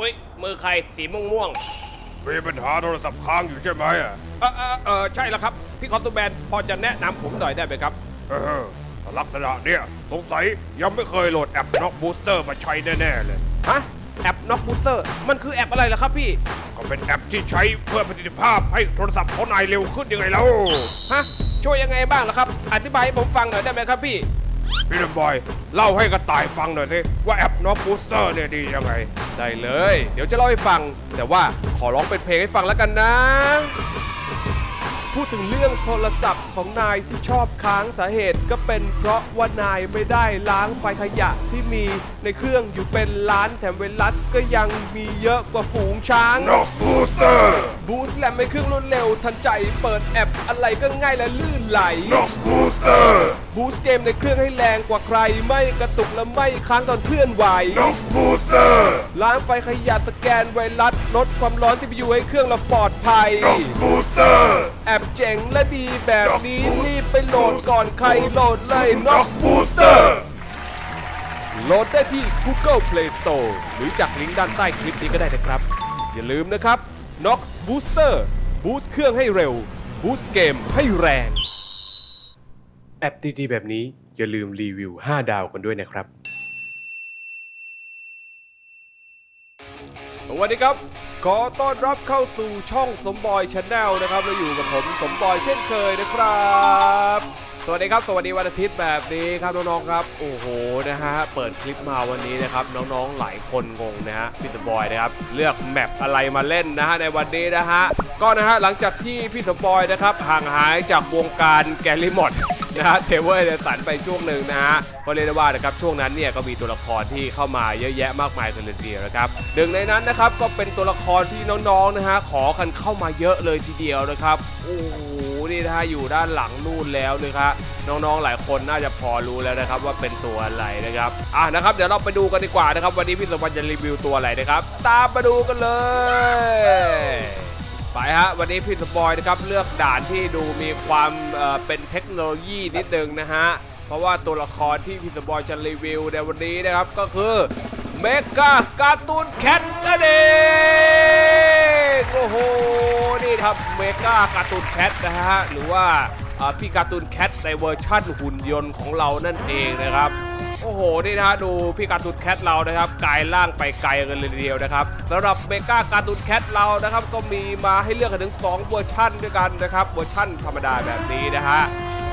อุ้ยมือใครสีม่วงม่วงมีปัญหาโทรศัพท์ค้างอยู่ใช่ไหมอะๆเออเออเออใช่แล้วครับ พี่คอมตูแบนพอจะแนะนำผมหน่อยได้ไหมครับ เออลักษณะเนี่ยสงสัยยังไม่เคยโหลดแอปน็อกบูสเตอร์มาใช้แน่ๆเลย ฮะ แอปน็อกบูสเตอร์มันคือแอปอะไรล่ะครับพี่ ก็เป็นแอปที่ใช้เพื่อประสิทธิภาพให้โทรศัพท์ของนายเร็วขึ้นยังไงแล้ว ฮะ ช่วยยังไงบ้างล่ะครับ อธิบายให้ผมฟังหน่อยได้ไหมครับพี่ พี่ลำบอย เล่าให้กระต่ายฟังหน่อยสิว่าแอปน็อกบูสเตอร์เนี่ยดียังไง ได้เลย เดี๋ยวจะเล่าให้ฟัง แต่ว่าขอร้องเป็นเพลงให้ฟังแล้วกันนะ พูดถึงเรื่องโทรศัพท์ของนายที่ชอบค้างสาเหตุก็เป็นเพราะว่านายไม่ได้ล้างไฟขยะที่มีในเครื่องอยู่เป็นล้านแถมไวรัสก็ยังมีเยอะกว่าฝูงช้าง น็อกบูสเตอร์ บูสต์แลมในเครื่องรวดเร็วทันใจเปิดแอปอะไรก็ง่ายและลื่นไหล น็อกบูสเตอร์ บูสต์เกมในเครื่องให้แรงกว่าใคร ไม่กระตุกและไม่ค้างตอนเคลื่อนไหวน็อกบูสเตอร์ล้างไฟขยะสแกนไวรัสลดความร้อน CPU ให้เครื่องเราปลอดภัยน็อกบูสเตอร์ แอปเจ๋งและดีแบบนี้รีบไปโหลดก่อนใครโหลดเลยน็อก Nox บูสเตอร์ โหลดได้ที่ Google Play Store หรือจากลิงก์ด้านใต้คลิปนี้ก็ได้นะครับ อย่าลืมนะครับ Nox Booster บูสต์เครื่องให้เร็วบูสต์เกมให้แรง แอปดีๆ แบบนี้อย่าลืมรีวิว 5 ดาวกันด้วยนะครับ สวัสดีครับ ขอต้อนรับเข้าสู่ช่องสมบอยชาแนลนะครับและอยู่กับผมสมบอยเช่นเคยนะครับ สวัสดีครับ สวัสดีวันอาทิตย์แบบนี้ครับน้องๆครับ โอ้โหนะฮะเปิดคลิปมาวันนี้นะครับน้องๆหลายคนงงนะฮะพี่สมบอยนะครับเลือกแมปอะไรมาเล่นนะฮะในวันนี้นะฮะก็นะฮะหลังจากที่พี่สมบอยนะครับห่างหายจากวงการแกลลิมอด นะฮะเทเวอร์เดสันไปช่วงหนึ่งนะฮะก็เรียกได้ว่านะครับช่วงนั้นเนี่ยก็มีตัวละครที่เข้ามาเยอะแยะมากมายกันเลยทีเดียวนะครับหนึ่งในนั้นนะครับก็เป็นตัวละครที่น้องๆนะฮะขอกันเข้ามาเยอะเลยทีเดียวนะครับโอ้โหนี่นะฮะอยู่ด้านหลังนู่นแล้วนะครับน้องๆหลายคนน่าจะพอรู้แล้วนะครับว่าเป็นตัวอะไรนะครับอะนะครับเดี๋ยวเราไปดูกันดีกว่านะครับ วันนี้พี่สมบัติจะรีวิวตัวอะไรนะครับ ตามมาดูกันเลย ไปฮะ วันนี้พี่สปอยนะครับเลือกด่านที่ดูมีความเอ่อเป็นเทคโนโลยีนิดนึงนะฮะ เพราะว่าตัวละครที่พี่สปอยจะรีวิวในวันนี้นะครับก็คือเมกาการ์ตูนแคทนั่นเองโอ้โห นี่ครับเมกาการ์ตูนแคทนะฮะ หรือว่าพี่การ์ตูนแคทในเวอร์ชั่นหุ่นยนต์ของเรานั่นเองนะครับ โอ้โห นี่นะฮะดูพี่การ์ตูนแคทเรานะครับกลายร่างไปไกลกันเลยทีเดียวนะครับสำหรับเมกาการ์ตูนแคทเรานะครับก็มีมาให้เลือกกันถึง 2 เวอร์ชั่นด้วยกันนะครับเวอร์ชั่นธรรมดาแบบนี้นะฮะ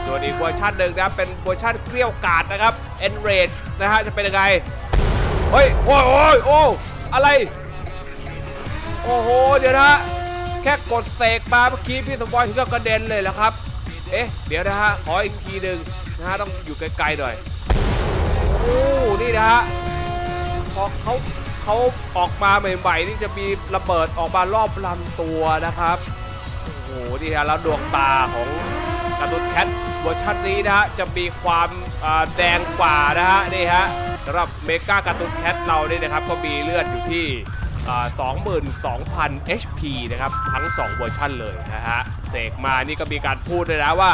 ส่วนอีกเวอร์ชันหนึ่งนะครับเป็นเวอร์ชันเกลี้ยวกาดนะครับ e n r a g e นะฮะจะเป็นยังไงเฮ้ยโอ้ยโอ้ยโอ้อะไร โอ้โหเดี๋ยวนะฮะแค่กดเสกมาเมื่อกี้พี่สปอยถึงกับกระเด็นเลยแล้วครับ เอ๊ะ เดี๋ยวนะฮะขออีกทีหนึ่งนะฮะต้องอยู่ไกลๆหน่อย อ้นี่นะฮะพอเขาเขาออกมาใหม่ๆนี่จะมีระเบิดออกมารอบลำตัวนะครับโอ้โหนี่ฮะแล้วดวงตาของการ์ตูนแคทเวอร์ชันนี้นะฮะจะมีความแดงกว่านะฮะนี่ฮะสำหรับเมกาการ์ตูนแคทเราเนี่ยนะครับก็มีเลือดอยู่ที่อ่า22,000 HP นะครับ ทั้ง 2 เวอร์ชันเลยนะฮะเสกมานี่ก็มีการพูดเลยนะว่า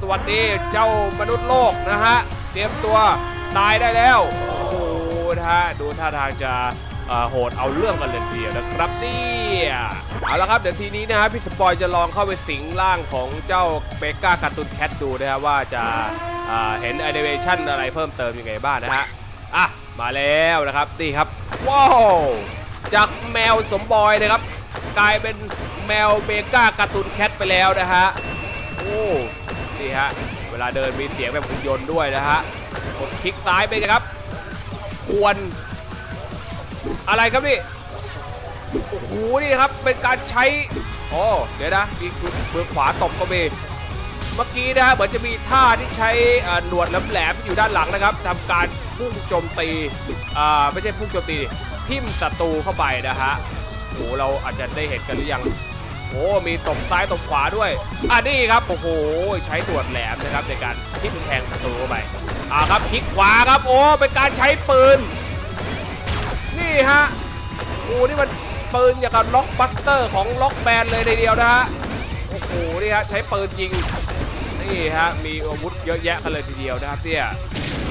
สวัสดีเจ้ามนุษย์โลกนะฮะ เตรียมตัว ตายได้แล้ว โอ้โหนะฮะดูท่าทางจะโหดเอาเรื่องกันเลยทีเดียวนะครับเนี่ยเอาละครับ เดี๋ยวทีนี้นะฮะพี่สปอยจะลองเข้าไปสิงร่างของเจ้าเบก้าการ์ตูนแคทดูนะฮะว่าจะเห็นแอนิเมชันอะไรเพิ่มเติมยังไงบ้างนะฮะอะมาแล้วนะครับนี่ครับว้าวจากแมวสมบอยนะครับ กลายเป็นแมวเบก้าการ์ตูนแคทไปแล้วนะฮะโอ้นี่ฮะเวลาเดินมีเสียงแบบหุ่นยนต์ด้วยนะฮะ กดคลิกซ้ายไปนะครับ ควร อะไรครับนี่ โอ้โห นี่ครับ เป็นการใช้ โอ้เดี๋ยวนะมีมือขวาตบก็มีเมื่อกี้นะฮะเหมือนจะมีท่าที่ใช้หนวดแหลมๆอยู่ด้านหลังนะครับทำการพุ่งโจมตีอ่าไม่ใช่พุ่งโจมตีทิ่มศัตรูเข้าไปนะฮะโอ้เราอาจจะได้เห็นกันหรือยังโอ้มีตบซ้ายตบขวาด้วยอะนี่ครับโอ้โหใช้หนวดแหลมนะครับในการทิ่มแทงศัตรูเข้าไป อ่าครับคลิกขวาครับโอ้เป็นการใช้ปืน นี่ฮะโอ้นี่มันปืนอย่างกับล็อกบัสเตอร์ของล็อกแบนเลยทีเดียวนะฮะโอ้โหนี่ฮะใช้ปืนยิงนี่ฮะมีอาวุธเยอะแยะกันเลยทีเดียวนะครับเนี่ย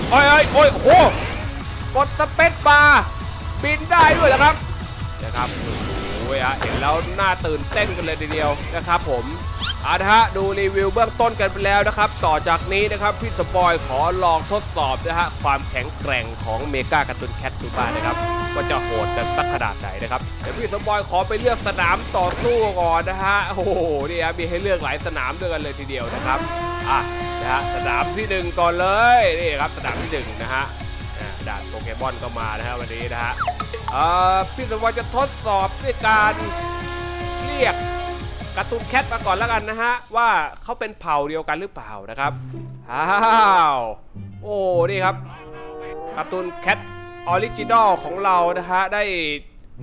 โอ้ยโอ้ยโอ้ยโอ้โหกดสเปซบาร์บินได้ด้วยเหรอครับนะครับโอ้โหฮะเห็นแล้วน่าตื่นเต้นกันเลยทีเดียวนะครับผม อาละฮะดูรีวิวเบื้องต้นกันไปแล้วนะครับ ต่อจากนี้นะครับ พี่สปอยขอลองทดสอบนะฮะความแข็งแกร่งของเมกาการ์ตูนแคทดูบ้างนะครับว่าจะโหดกันสักขนาดไหนนะครับเดี๋ยวพี่สปอยขอไปเลือกสนามต่อสู้ก่อนนะฮะโอ้โหนี่ฮะมีให้เลือกหลายสนามด้วยกันเลยทีเดียวนะครับอะนะฮะสนามที่หนึ่งก่อนเลยนี่ครับสนามที่หนึ่งนะฮะอ่าด่านโปเกมอนก็มานะฮะวันนี้นะฮะพี่สมวัยจะทดสอบด้วยการเรียก การ์ตูนแคทมาก่อนแล้วกันนะฮะ ว่าเขาเป็นเผ่าเดียวกันหรือเปล่านะครับอ้าวโอ้นี่ครับการ์ตูนแคทออริจินอลของเรานะฮะได้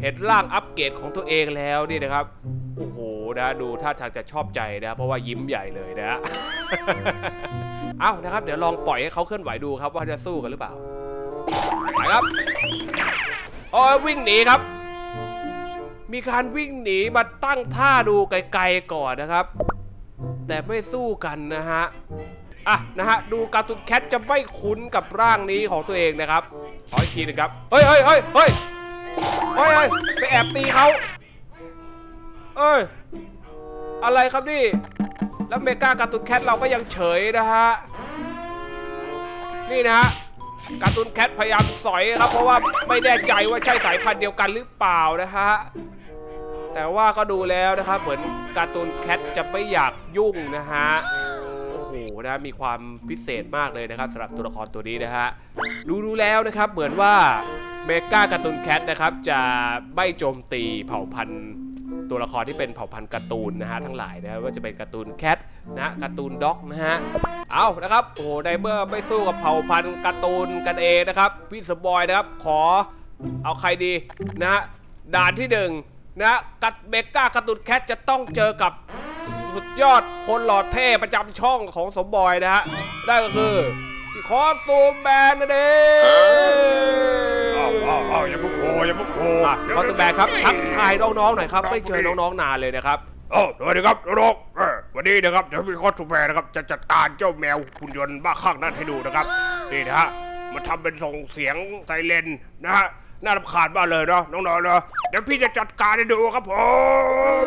เห็นร่างอัปเกรดของตัวเองแล้วนี่นะครับโอ้โหนะดูท่าทางจะชอบใจนะเพราะว่ายิ้มใหญ่เลยนะฮะเอ้านะครับ เดี๋ยวลองปล่อยให้เขาเคลื่อนไหวดูครับว่าจะสู้กันหรือเปล่าไปครับโอ้ยวิ่งหนีครับ มีการวิ่งหนีมาตั้งท่าดูไกลๆก่อนนะครับ แต่ไม่สู้กันนะฮะอะนะฮะดูการ์ตูนแคทจะไม่คุ้นกับร่างนี้ของตัวเองนะครับขออีกทีหนึงครับเฮ้ยเฮ้ยเฮ้ยเฮ้ยเฮ้ยเฮ้ยไปแอบตีเขาเอ้ยอะไรครับนี่ แล้วเมกาการ์ตูนแคทเราก็ยังเฉยนะฮะนี่นะฮะการ์ตูนแคทพยายามสอยครับ เพราะว่าไม่แน่ใจว่าใช่สายพันธุ์เดียวกันหรือเปล่านะฮะ แต่ว่าก็ดูแล้วนะครับ เหมือนการ์ตูนแคทจะไม่อยากยุ่งนะฮะโอ้โหนะมีความพิเศษมากเลยนะครับสำหรับตัวละครตัวนี้นะฮะดูดูแล้วนะครับเหมือนว่าเมกาการ์ตูนแคทนะครับจะไม่โจมตีเผ่าพันธุ์ตัวละครที่เป็นเผ่าพันธุ์การ์ตูนนะฮะทั้งหลายนะว่าจะเป็นการ์ตูนแคทนะการ์ตูนด็อกนะฮะเอานะครับโอ้โหในเมื่อไม่สู้กับเผ่าพันธุ์การ์ตูนกันเองนะครับพี่สปอยนะครับขอเอาใครดีนะฮะด่านที่หนึ่ง นะฮะกัดเบก้าการ์ตูนแคทจะต้องเจอกับสุดยอดคนหล่อเท่ประจำช่องของสมบอยนะฮะนั่นก็คือพี่คอสตูมแบนนั่นเองอ้าวอ้าวอ้าวอย่าเพิ่งโผล่อย่าเพิ่งโผล่อะคอสตูมแบนครับทักทายน้องๆหน่อยครับ ไม่เจอน้องๆนานเลยนะครับโอ้สวัสดีครับน้องๆเออวันนี้นะครับเดี๋ยวพี่คอสตูแมนนะครับจะจัดการเจ้าแมวหุ่นยนต์บ้าคลั่งนั่นให้ดูนะครับนี่นะฮะมันทำเป็นส่งเสียงไซเรนนะฮะ น่ารำคาญมากเลยเนาะน้องๆเนาะเดี๋ยวพี่จะจัดการให้ดูครับผม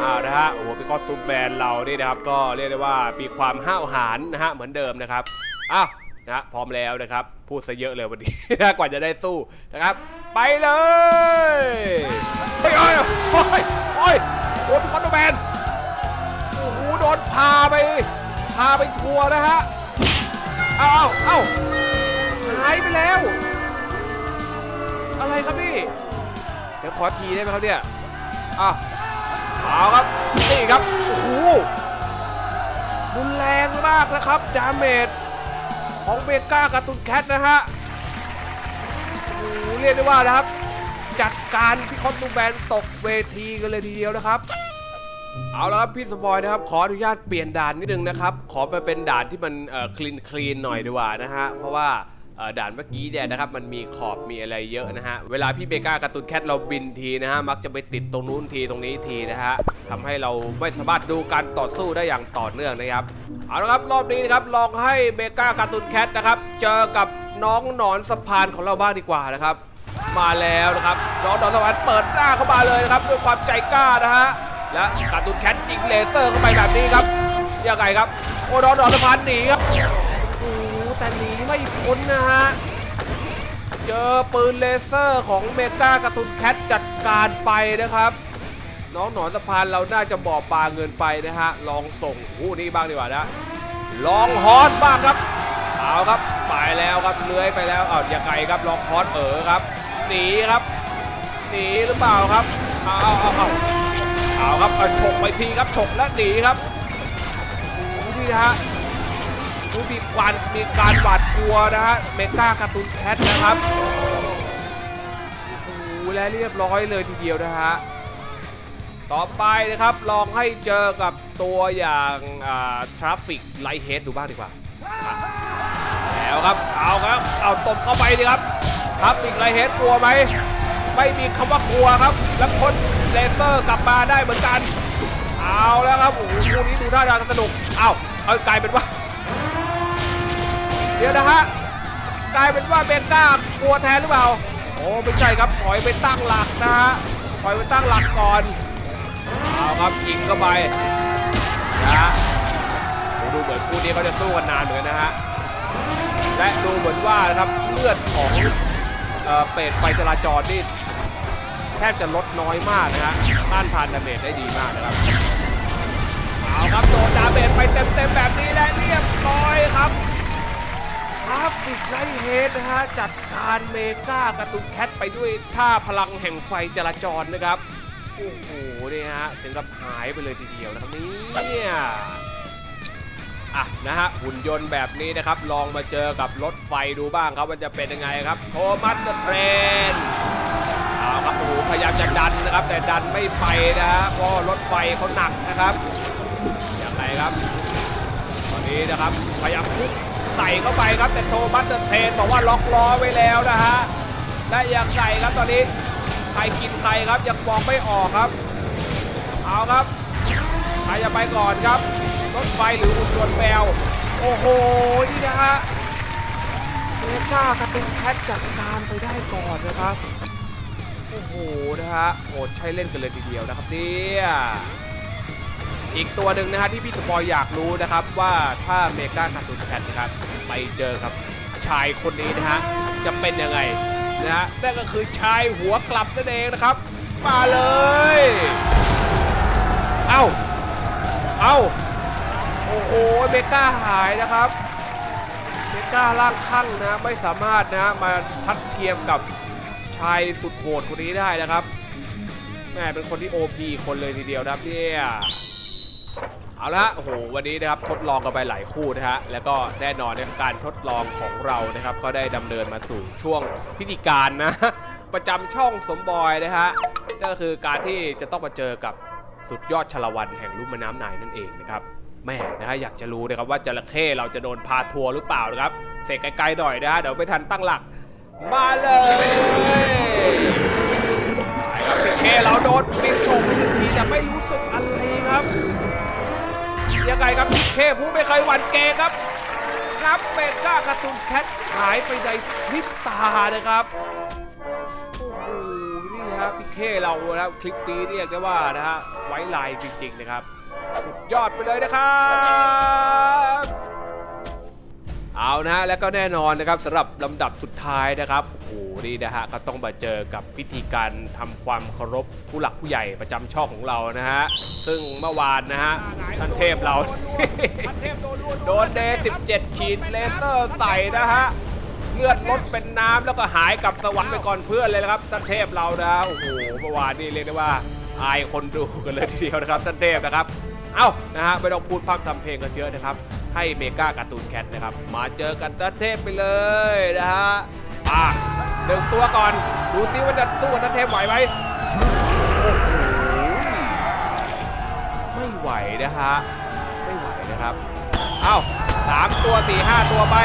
อ่านะฮะโอ้โหเป็นคอสตูมแบรนด์เรานี่นะครับ ก็เรียกได้ว่ามีความห้าวหาญนะฮะเหมือนเดิมนะครับอ้าวนะฮะพร้อมแล้วนะครับ พูดซะเยอะเลยวันนี้ นะกว่าจะได้สู้นะครับ ไปเลยเฮ้ยเฮ้ยเฮ้ยเฮ้ยโดนคอสตูมแบรนด์โอ้โหโดนพาไป พาไปทัวร์นะฮะเอาเอ้าเอ้าหายไปแล้ว อะไรครับพี่ เดี๋ยวขอทีได้ไหมครับเนี่ยอ้าวเอาครับนี่ครับโอ้โหรุนแรงมากนะครับดาเมจของเบก้าการ์ตูนแคทนะฮะโอ้โหเรียกได้ว่านะครับ จัดการพี่คอนตูแบนตกเวทีกันเลยทีเดียวนะครับเอาละครับพี่สปอยนะครับขออนุญาตเปลี่ยนด่านนิดนึงนะครับ ขอไปเป็นด่านที่มันเอ่อคลีนคลีนหน่อยดีกว่านะฮะเพราะว่า ด่านเมื่อกี้เนี่ยนะครับมันมีขอบมีอะไรเยอะนะฮะเวลาพี่เบก้าการ์ตูนแคทเราบินทีนะฮะมักจะไปติดตรงนู้นทีตรงนี้ทีนะฮะทำให้เราไม่สามารถดูการต่อสู้ได้อย่างต่อเนื่องนะครับเอาละครับรอบนี้นะครับลองให้เบก้าการ์ตูนแคทนะครับเจอกับน้องหนอนสะพานของเราบ้างดีกว่านะครับ มาแล้วนะครับน้องหนอนสะพานเปิดหน้าเข้ามาเลยนะครับด้วยความใจกล้านะฮะและการ์ตูนแคทยิงเลเซอร์เข้าไปแบบนี้ครับยังไงครับโอ้ดอนอนสะพานหนีครับโอ้แต่หนี ไม่พ้นนะฮะ เจอปืนเลเซอร์ของเมกากร์ตูนแคทจัดการไปนะครับ น้องหนอนสะพานเราน่าจะบ่อปลาเงินไปนะฮะ ลองส่งอู้นี่บ้างดีกว่านะ ลองฮอตบ้างครับ เอาครับไปแล้วครับเลื้อยไปแล้วเอายังไงครับลองฮอตเอ๋อครับ หนีครับ หนีหรือเปล่าครับ เอาเอาเอาเอาเอาครับเอาฉกไปทีครับฉกและหนีครับดูดินะฮะดูมีการมีการหวาด กลัวนะฮะเมกาการ์ตูนแคทนะครับโอ้โหและเรียบร้อยเลยทีเดียวนะฮะต่อไปนะครับลองให้เจอกับตัวอย่างทราฟฟิกไลท์เฮดดูบ้างดีกว่าแล้วครับเอาครับเอาตบเข้าไปดีครับทราฟิกไลท์เฮดกลัวไหมไม่มีคำว่ากลัวครับ แล้วพ่นเลเซอร์กลับมาได้เหมือนกัน เอาแล้วครับโอ้โหคู่นี้ดูท่าทางสนุกเอาเอากลายเป็นว่า เดี๋ยวนะฮะกลายเป็นว่าเบนก้ากลัวแทนหรือเปล่าโอ้ไม่ใช่ครับถอยไปตั้งหลักนะฮะปล่อยมันตั้งหลักก่อนเอาครับยิงเข้าไปนะดูเหมือนคู่นี้เขาจะสู้กันนานเหมือนกันนะฮะและดูเหมือนว่านะครับเลือดของเอ่อเป็ดไฟจราจรนี่แทบจะลดน้อยมากนะฮะต้านทานดาเมจได้ดีมากนะครับเอาครับโดนดาเมจไปเต็มๆแบบนี้และเรียบร้อยครับ รับฟิกไลท์เฮดนะฮะจัดการเมกากร์ตูนแคทไปด้วยท่าพลังแห่งไฟจราจรนะครับ โอ้โหเนี่ยฮะถึงกับหายไปเลยทีเดียวนะครับเนี่ยอะนะฮะหุ่นยนต์แบบนี้นะครับ ลองมาเจอกับรถไฟดูบ้างครับว่าจะเป็นยังไงครับ โทมัสเทรนเอาครับโอ้โหพยายามจะดันนะครับ แต่ดันไม่ไปนะฮะเพราะรถไฟเขาหนักนะครับยังไงครับ ตอนนี้นะครับพยายามพุ่ง ใส่เข้าไปครับแต่โทมัสเดอะเทนบอกว่าล็อกล้อไว้แล้วนะฮะและยังใส่ครับตอนนี้ใครกินใครครับยังมองไม่ออกครับ เอาครับใครจะไปก่อนครับรถไฟหรือหุ่นยนต์แมวโอ้โหนี่นะฮะเมกากร์ตูนแคทจัดการไปได้ก่อนนะครับโอ้โหนะฮะโหดใช้เล่นกันเลยทีเดียวนะครับเนี่ย อีกตัวหนึ่งนะฮะที่พี่สปอยอยากรู้นะครับว่าถ้าเมกากาตูนแคทนะครับไปเจอกับชายคนนี้นะฮะจะเป็นยังไงนะฮะนั่นก็คือชายหัวกลับนั่นเองนะครับ มาเลย เอ้า เอ้า โอ้โหเมกาหายนะครับ เมกาล่างข้างนะไม่สามารถนะมาทัดเทียมกับชายสุดโหดคนนี้ได้นะครับแม่เป็นคนที่ OP คนเลยทีเดียวนะเนี่ย เอาละฮะโอ้โหวันนี้นะครับทดลองกันไปหลายคู่นะฮะแล้วก็แน่นอนนะครับการทดลองของเรานะครับ ก็ได้ดำเนินมาสู่ช่วงพิธีการนะ ประจำช่องสมบอยนะฮะนั่นก็คือการที่จะต้องมาเจอกับสุดยอดชลวันแห่งลุ่มแม่น้ำนายนั่นเองนะครับแม่นะฮะอยากจะรู้นะครับว่าจระเข้เราจะโดนพาทัวร์หรือเปล่านะครับเสกไกลๆหน่อยนะฮะเดี๋ยวไม่ทันตั้งหลักมาเลยไปครับพี่เคเราโดนปิดชมทันทีแต่ไม่รู้สึกอะไรครับ ยังไงครับพี่เคผู้ไม่เคยหวั่นเกรงครับรับเมก้ากระตุนแคทหายไปในพริบตานะครับโอ้โหนี่ฮะพี่เคเรานะครับคลิปนี้เรียกได้ว่านะฮะไว้ลายจริงๆนะครับสุดยอดไปเลยนะครับ เอานะฮะแล้วก็แน่นอนนะครับสำหรับลำดับสุดท้ายนะครับโอ้โหนี่นะฮะก็ต้องมาเจอกับพิธีการทำความเคารพผู้หลักผู้ใหญ่ประจำช่องของเรานะฮะซึ่งเมื่อวานนะฮะท่านเทพเรา โดนเดย์17 ฉีดเลเซอร์ใส่นะฮะ เลือดลดเป็นน้ำแล้วก็หายกลับสวรรค์ไปก่อนเพื่อนเลยนะครับท่านเทพเรานะโอ้โหเมื่อวานนี่เรียกได้ว่าอายคนดูกันเลยทีเดียวนะครับท่านเทพนะครับ เอ้านะฮะไม่ต้องพูดพร่ำทำเพลงกันเยอะนะครับ ให้เมกาการ์ตูนแคทนะครับ มาเจอกันท่านเทพไปเลยนะฮะอะหนึ่งตัวก่อนดูซิว่าจะสู้กับท่านเทพไหวไหมโอ้โหไม่ไหวนะฮะไม่ไหวนะครับ เอ้าสามตัวสี่ห้าตัวไป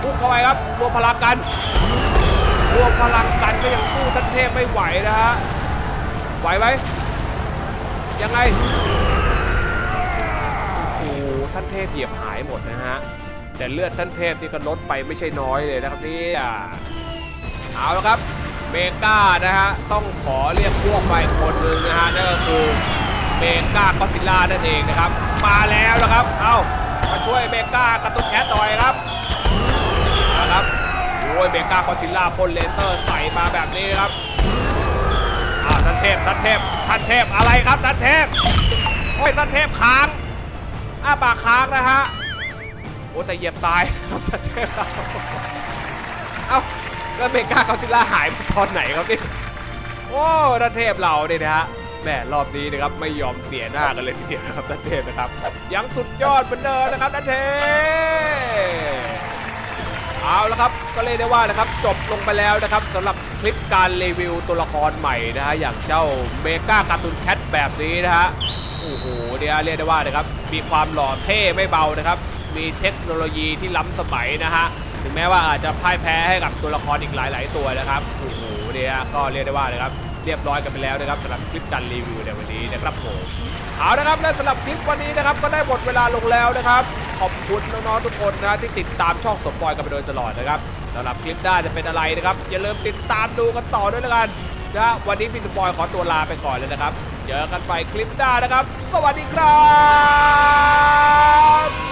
พุ่งเข้าไปครับรวมพลังกันรวมพลังกันก็ยังสู้ท่านเทพไม่ไหวนะฮะไหวไหม ยังไง โอ้ท่านเทพเหยียบหายหมดนะฮะ แต่เลือดท่านเทพนี่ก็ลดไปไม่ใช่น้อยเลยนะครับนี่เอาละครับ เมกานะฮะ ต้องขอเรียกพวกไปคนหนึ่งนะฮะ นั่นก็คือเมกาก็ซิลล่านั่นเองนะครับ มาแล้วนะครับ เอ้ามาช่วยเมกากระตุ้นแคทหน่อยครับนะครับโอ้ยเมกาก็ซิลล่าพ่นเลเซอร์ใส่มาแบบนี้ครับ เทพท่านเทพท่านเทพอะไรครับท่านเทพโอ้ยท่านเทพค้างอ้าปากค้างนะฮะโอ้แต่เหยียบตายครับท่านเทพเราเอ้าแล้วเมกาคอซิล่าหายไปตอนไหนครับนี่โอ้ท่านเทพเราเนี่ยนะฮะแหมรอบนี้นะครับไม่ยอมเสียหน้ากันเลยทีเดียวนะครับท่านเทพนะครับยังสุดยอดเหมือนเดิมนะครับท่านเทพ เอาละครับก็เลยกได้ว่านะครับจบลงไปแล้วนะครับสำหรับคลิปการรีวิวตัวละครใหม่นะฮะอย่างเจ้าเมกาการ์ตูนแคทแบบนี้นะฮะโอ้โหเนี่ยเรียกได้ว่านะครับมีความหล่อเท่ไม่เบานะครับ มีเทคโนโลยีที่ล้ำสมัยนะฮะถึงแม้ว่าอาจจะพ่ายแพ้ให้กับตัวละครอีกหลาย ๆ ตัวนะครับโอ้โหเนี่ยก็เรียกได้ว่านะครับ เรียบร้อยกันไปแล้วนะครับสำหรับคลิปการรีวิวในวันนี้นะครับผมเอานะครับและสำหรับคลิปวันนี้นะครับก็ได้หมดเวลาลงแล้วนะครับขอบคุณน้องๆทุกคนนะที่ติดตามช่องสมบอยกันมาโดยตลอดนะครับสำหรับคลิปหน้าจะเป็นอะไรนะครับอย่าลืมติดตามดูกันต่อด้วยละกันนะวันนี้พี่สปอยขอตัวลาไปก่อนเลยนะครับเจอกันใหม่คลิปหน้านะครับ สวัสดีครับ